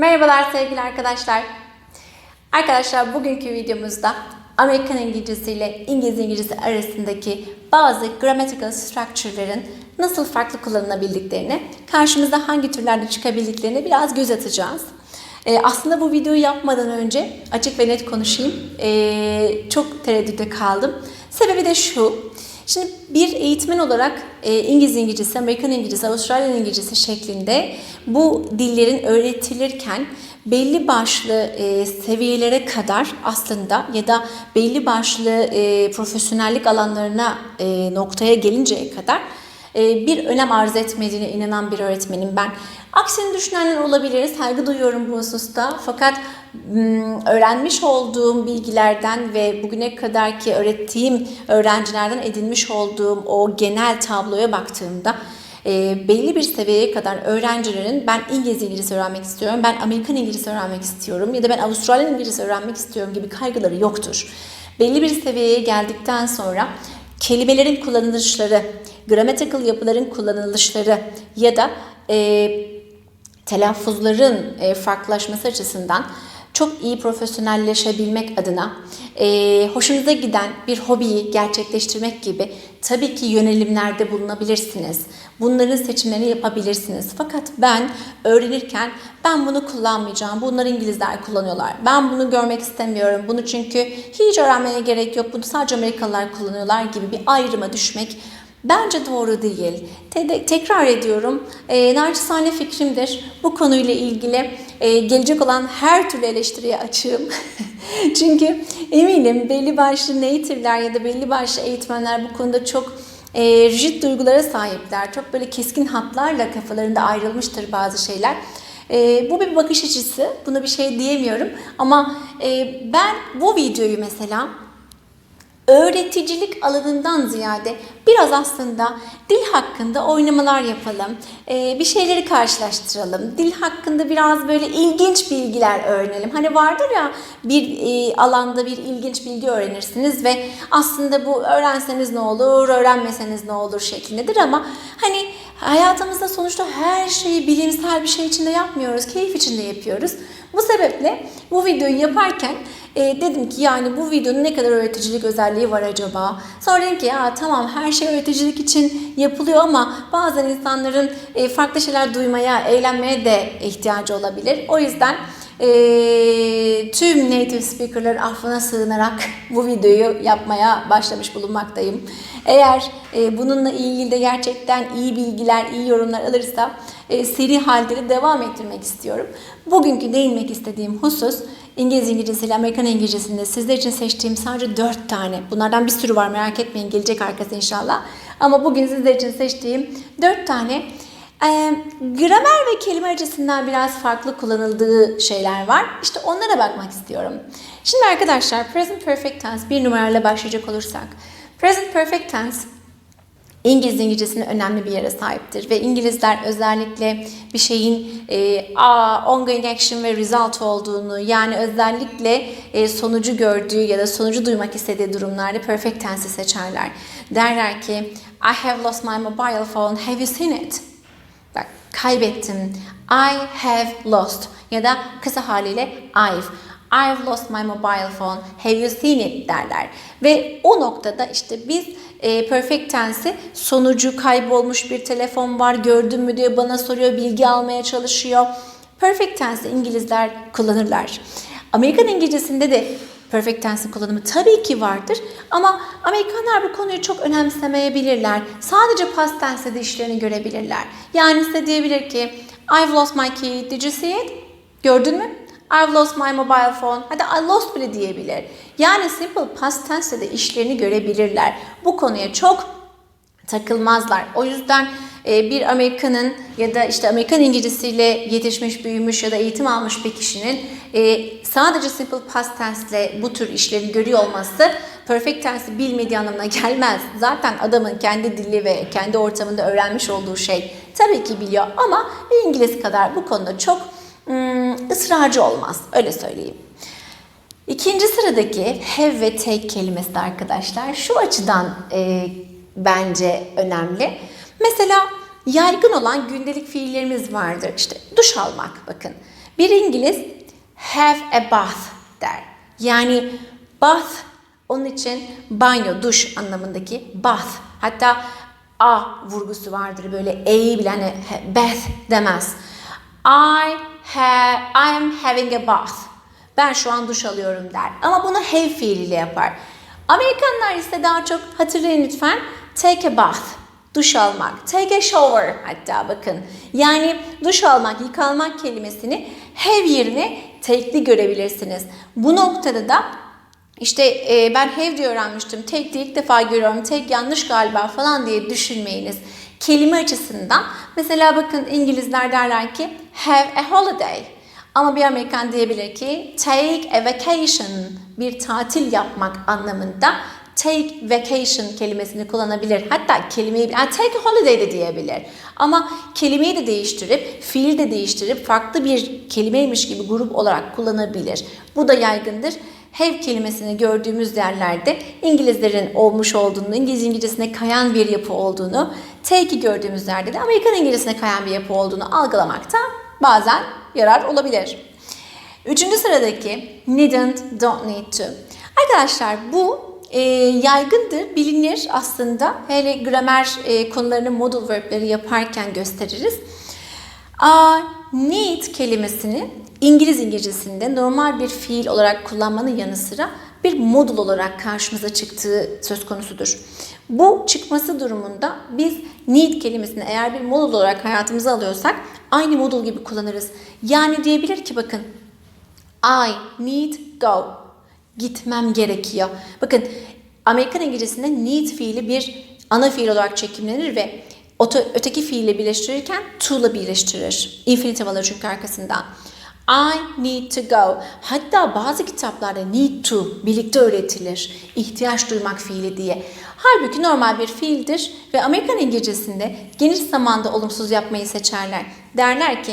Merhabalar sevgili arkadaşlar. Arkadaşlar bugünkü videomuzda Amerikan İngilizcesi ile İngiliz İngilizcesi arasındaki bazı grammatical structure'ların nasıl farklı kullanılabildiklerini, karşımıza hangi türlerde çıkabildiklerini biraz göz atacağız. Ee, aslında bu videoyu yapmadan önce açık ve net konuşayım. Ee, çok tereddütte kaldım. Sebebi de şu. Şimdi bir eğitmen olarak e, İngiliz İngilizcesi, Amerikan İngilizcesi, Avustralyan İngilizcesi şeklinde bu dillerin öğretilirken belli başlı e, seviyelere kadar aslında ya da belli başlı e, profesyonellik alanlarına e, noktaya gelinceye kadar bir önem arz etmediğine inanan bir öğretmenim ben. Aksini düşünenler olabilir, saygı duyuyorum bu hususta. Fakat m, öğrenmiş olduğum bilgilerden ve bugüne kadarki öğrettiğim öğrencilerden edinmiş olduğum o genel tabloya baktığımda e, belli bir seviyeye kadar öğrencilerin ben İngiliz İngilizce öğrenmek istiyorum, ben Amerikan İngilizce öğrenmek istiyorum ya da ben Avustralyan İngilizce öğrenmek istiyorum gibi kaygıları yoktur. Belli bir seviyeye geldikten sonra kelimelerin kullanılışları, grammatical yapıların kullanılışları ya da e, telaffuzların e, farklılaşması açısından çok iyi profesyonelleşebilmek adına e, hoşunuza giden bir hobiyi gerçekleştirmek gibi tabii ki yönelimlerde bulunabilirsiniz. Bunların seçimlerini yapabilirsiniz. Fakat ben öğrenirken ben bunu kullanmayacağım. Bunları İngilizler kullanıyorlar. Ben bunu görmek istemiyorum. Bunu çünkü hiç öğrenmeye gerek yok. Bunu sadece Amerikalılar kullanıyorlar gibi bir ayrıma düşmek Bence doğru değil. Te- tekrar ediyorum. E, fikrimdir. Bu konuyla ilgili e, gelecek olan her türlü eleştiriye açığım. Çünkü eminim belli başlı native'ler ya da belli başlı eğitmenler bu konuda çok e, rigid duygulara sahipler. Çok böyle keskin hatlarla kafalarında ayrılmıştır bazı şeyler. E, bu bir bakış açısı. Buna bir şey diyemiyorum. Ama e, ben bu videoyu mesela öğreticilik alanından ziyade biraz aslında dil hakkında oynamalar yapalım. Ee, bir şeyleri karşılaştıralım. Dil hakkında biraz böyle ilginç bilgiler öğrenelim. Hani vardır ya bir e, alanda bir ilginç bilgi öğrenirsiniz ve aslında bu öğrenseniz ne olur, öğrenmeseniz ne olur şeklindedir ama hani hayatımızda sonuçta her şeyi bilimsel bir şey içinde yapmıyoruz, keyif içinde yapıyoruz. Bu sebeple bu videoyu yaparken e, dedim ki yani bu videonun ne kadar öğreticilik özelliği var acaba? Sonra dedim ki ya tamam her şey öğreticilik için yapılıyor ama bazen insanların e, farklı şeyler duymaya, eğlenmeye de ihtiyacı olabilir. O yüzden e, tüm native speaker'lar affına sığınarak bu videoyu yapmaya başlamış bulunmaktayım. Eğer e, bununla ilgili de gerçekten iyi bilgiler, iyi yorumlar alırsa e, seri halde de devam ettirmek istiyorum. Bugünkü değinmek istediğim husus İngiliz İngilizcesi ile Amerikan İngilizcesinde sizler için seçtiğim sadece 4 tane. Bunlardan bir sürü var merak etmeyin gelecek arkası inşallah. Ama bugün sizler için seçtiğim 4 tane e, gramer ve kelime açısından biraz farklı kullanıldığı şeyler var. İşte onlara bakmak istiyorum. Şimdi arkadaşlar present perfect tense bir numarayla başlayacak olursak. Present perfect tense İngiliz İngilizcesinin önemli bir yere sahiptir ve İngilizler özellikle bir şeyin e, ongoing action ve result olduğunu yani özellikle e, sonucu gördüğü ya da sonucu duymak istediği durumlarda perfect tense'i seçerler. Derler ki I have lost my mobile phone, have you seen it? Kaybettim. I have lost ya da kısa haliyle I've. I've lost my mobile phone. Have you seen it derler. Ve o noktada işte biz e, perfect tense'i sonucu kaybolmuş bir telefon var gördün mü diye bana soruyor bilgi almaya çalışıyor. Perfect tense'i İngilizler kullanırlar. Amerikan İngilizcesinde de perfect tense'in kullanımı tabii ki vardır ama Amerikanlar bu konuyu çok önemsemeyebilirler. Sadece past tense'de işlerini görebilirler. Yani size diyebilir ki I've lost my key, did you see it? Gördün mü? I've lost my mobile phone. Hadi I lost bile diyebilir. Yani simple past tense'de de işlerini görebilirler. Bu konuya çok takılmazlar. O yüzden e, bir Amerikanın ya da işte Amerikan İngilizcesiyle yetişmiş, büyümüş ya da eğitim almış bir kişinin e, sadece simple past tense ile bu tür işleri görüyor olması perfect tense'i bilmediği anlamına gelmez. Zaten adamın kendi dili ve kendi ortamında öğrenmiş olduğu şey tabii ki biliyor ama bir İngiliz kadar bu konuda çok ım, ısrarcı olmaz. Öyle söyleyeyim. İkinci sıradaki have ve take kelimesi arkadaşlar şu açıdan e, bence önemli. Mesela yaygın olan gündelik fiillerimiz vardır. İşte duş almak bakın. Bir İngiliz have a bath der. Yani bath onun için banyo, duş anlamındaki bath. Hatta a vurgusu vardır böyle e'yi bile hani he- bath demez. I have I am having a bath. Ben şu an duş alıyorum der. Ama bunu have fiiliyle yapar. Amerikanlar ise daha çok hatırlayın lütfen take a bath. Duş almak. Take a shower hatta bakın. Yani duş almak, yıkanmak kelimesini have yerine take'li görebilirsiniz. Bu noktada da işte e, ben have diye öğrenmiştim. Take de ilk defa görüyorum. Take yanlış galiba falan diye düşünmeyiniz. Kelime açısından mesela bakın İngilizler derler ki have a holiday. Ama bir Amerikan diyebilir ki take a vacation. Bir tatil yapmak anlamında take vacation kelimesini kullanabilir. Hatta kelimeyi yani take holiday de diyebilir. Ama kelimeyi de değiştirip, fiil de değiştirip farklı bir kelimeymiş gibi grup olarak kullanabilir. Bu da yaygındır. Have kelimesini gördüğümüz yerlerde İngilizlerin olmuş olduğunu, İngiliz İngilizcesine kayan bir yapı olduğunu, take'i gördüğümüz yerde de Amerikan İngilizcesine kayan bir yapı olduğunu algılamakta bazen yarar olabilir. Üçüncü sıradaki needn't, don't need to. Arkadaşlar bu e, yaygındır, bilinir aslında. Hele gramer e, konularını modal verb'leri yaparken gösteririz. A, need kelimesini İngiliz İngilizcesinde normal bir fiil olarak kullanmanın yanı sıra bir modul olarak karşımıza çıktığı söz konusudur. Bu çıkması durumunda biz need kelimesini eğer bir modul olarak hayatımıza alıyorsak aynı modul gibi kullanırız. Yani diyebilir ki bakın I need go. Gitmem gerekiyor. Bakın Amerikan İngilizcesinde need fiili bir ana fiil olarak çekimlenir ve öteki fiille birleştirirken to'la birleştirir. Infinitive alır çünkü arkasından. I need to go. Hatta bazı kitaplarda need to birlikte öğretilir. İhtiyaç duymak fiili diye. Halbuki normal bir fiildir ve Amerikan İngilizcesinde geniş zamanda olumsuz yapmayı seçerler. Derler ki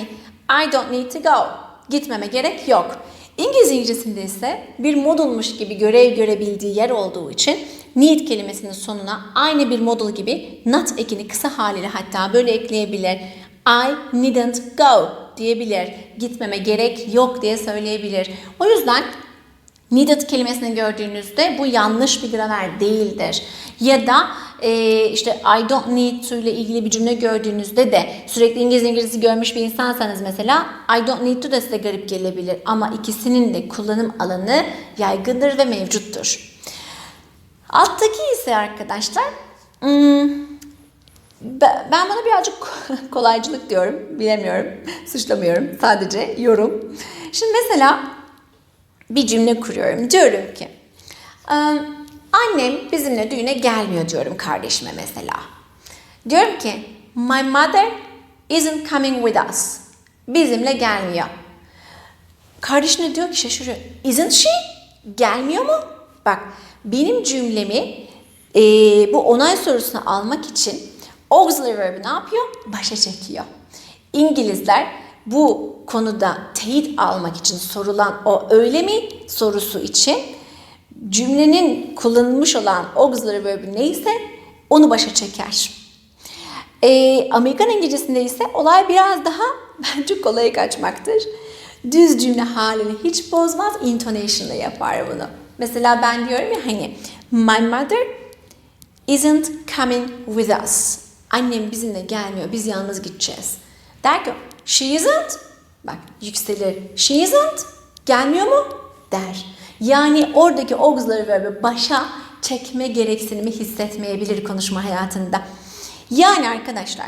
I don't need to go. Gitmeme gerek yok. İngiliz İngilizcesinde ise bir modulmuş gibi görev görebildiği yer olduğu için need kelimesinin sonuna aynı bir modul gibi not ekini kısa haliyle hatta böyle ekleyebilir. I needn't go diyebilir. Gitmeme gerek yok diye söyleyebilir. O yüzden needed kelimesini gördüğünüzde bu yanlış bir gramer değildir. Ya da e, işte I don't need to ile ilgili bir cümle gördüğünüzde de sürekli İngiliz İngilizce görmüş bir insansanız mesela I don't need to da size garip gelebilir. Ama ikisinin de kullanım alanı yaygındır ve mevcuttur. Alttaki ise arkadaşlar hmm, ben buna birazcık kolaycılık diyorum. Bilemiyorum. Suçlamıyorum. Sadece yorum. Şimdi mesela bir cümle kuruyorum. Diyorum ki "Eee, annem bizimle düğüne gelmiyor diyorum kardeşime mesela. Diyorum ki my mother isn't coming with us. Bizimle gelmiyor. Kardeşine diyor ki şaşırıyor. Isn't she? Gelmiyor mu? Bak benim cümlemi e, bu onay sorusunu almak için auxiliary verb'i ne yapıyor? Başa çekiyor. İngilizler bu konuda teyit almak için sorulan o öyle mi sorusu için cümlenin kullanılmış olan auxiliary verb'i neyse onu başa çeker. Ee, Amerikan İngilizcesinde ise olay biraz daha bence kolay kaçmaktır. Düz cümle halini hiç bozmaz, intonation'la yapar bunu. Mesela ben diyorum ya hani My mother isn't coming with us. Annem bizimle gelmiyor, biz yalnız gideceğiz. Der ki she isn't. Bak yükselir. She isn't. Gelmiyor mu? Der. Yani oradaki auxiliary verb'i başa çekme gereksinimi hissetmeyebilir konuşma hayatında. Yani arkadaşlar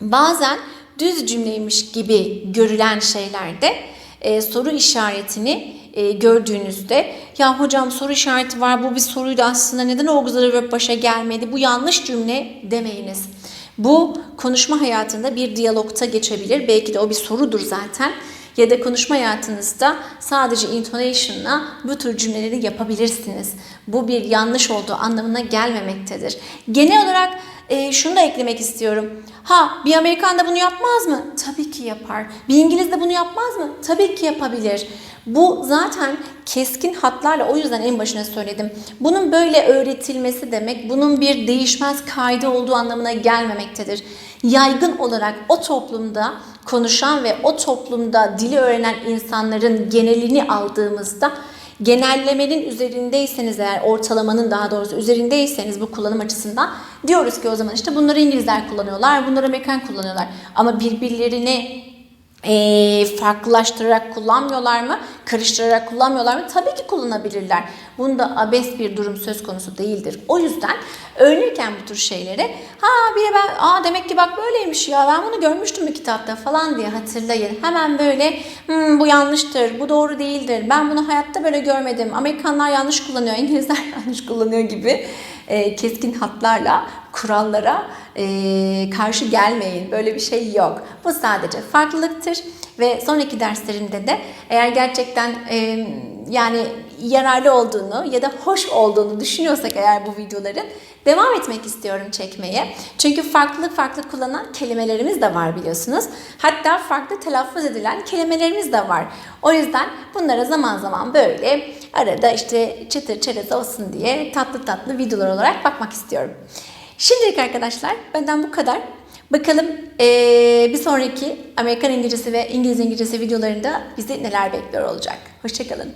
bazen düz cümleymiş gibi görülen şeylerde e, soru işaretini e, gördüğünüzde ya hocam soru işareti var bu bir soruydu aslında neden auxiliary verb başa gelmedi bu yanlış cümle demeyiniz. Bu konuşma hayatında bir diyalogta geçebilir. Belki de o bir sorudur zaten. Ya da konuşma hayatınızda sadece intonation'la bu tür cümleleri yapabilirsiniz. Bu bir yanlış olduğu anlamına gelmemektedir. Genel olarak e, şunu da eklemek istiyorum. Ha bir Amerikan da bunu yapmaz mı? Tabii ki yapar. Bir İngiliz de bunu yapmaz mı? Tabii ki yapabilir. Bu zaten keskin hatlarla o yüzden en başına söyledim. Bunun böyle öğretilmesi demek bunun bir değişmez kaydı olduğu anlamına gelmemektedir. Yaygın olarak o toplumda konuşan ve o toplumda dili öğrenen insanların genelini aldığımızda genellemenin üzerindeyseniz eğer ortalamanın daha doğrusu üzerindeyseniz bu kullanım açısından diyoruz ki o zaman işte bunları İngilizler kullanıyorlar, bunları Amerikan kullanıyorlar. Ama birbirlerini eee, farklılaştırarak kullanmıyorlar mı? Karıştırarak kullanmıyorlar mı? Tabii ki kullanabilirler. Bunda abes bir durum söz konusu değildir. O yüzden öğrenirken bu tür şeyleri ha bir de ben aa demek ki bak böyleymiş ya ben bunu görmüştüm bir kitapta falan diye hatırlayın. Hemen böyle "Hmm, bu yanlıştır, bu doğru değildir. Ben bunu hayatta böyle görmedim. Amerikanlar yanlış kullanıyor, İngilizler yanlış kullanıyor gibi e, keskin hatlarla kurallara e, karşı gelmeyin. Böyle bir şey yok. Bu sadece farklılıktır ve sonraki derslerimde de eğer gerçekten e, yani yararlı olduğunu ya da hoş olduğunu düşünüyorsak eğer bu videoların devam etmek istiyorum çekmeye. Çünkü farklı farklı kullanan kelimelerimiz de var biliyorsunuz. Hatta farklı telaffuz edilen kelimelerimiz de var. O yüzden bunlara zaman zaman böyle arada işte çıtır çerez olsun diye tatlı tatlı videolar olarak bakmak istiyorum. Şimdilik arkadaşlar benden bu kadar. Bakalım eee, bir sonraki Amerikan İngilizcesi ve İngiliz İngilizcesi videolarında bizi neler bekliyor olacak. Hoşçakalın.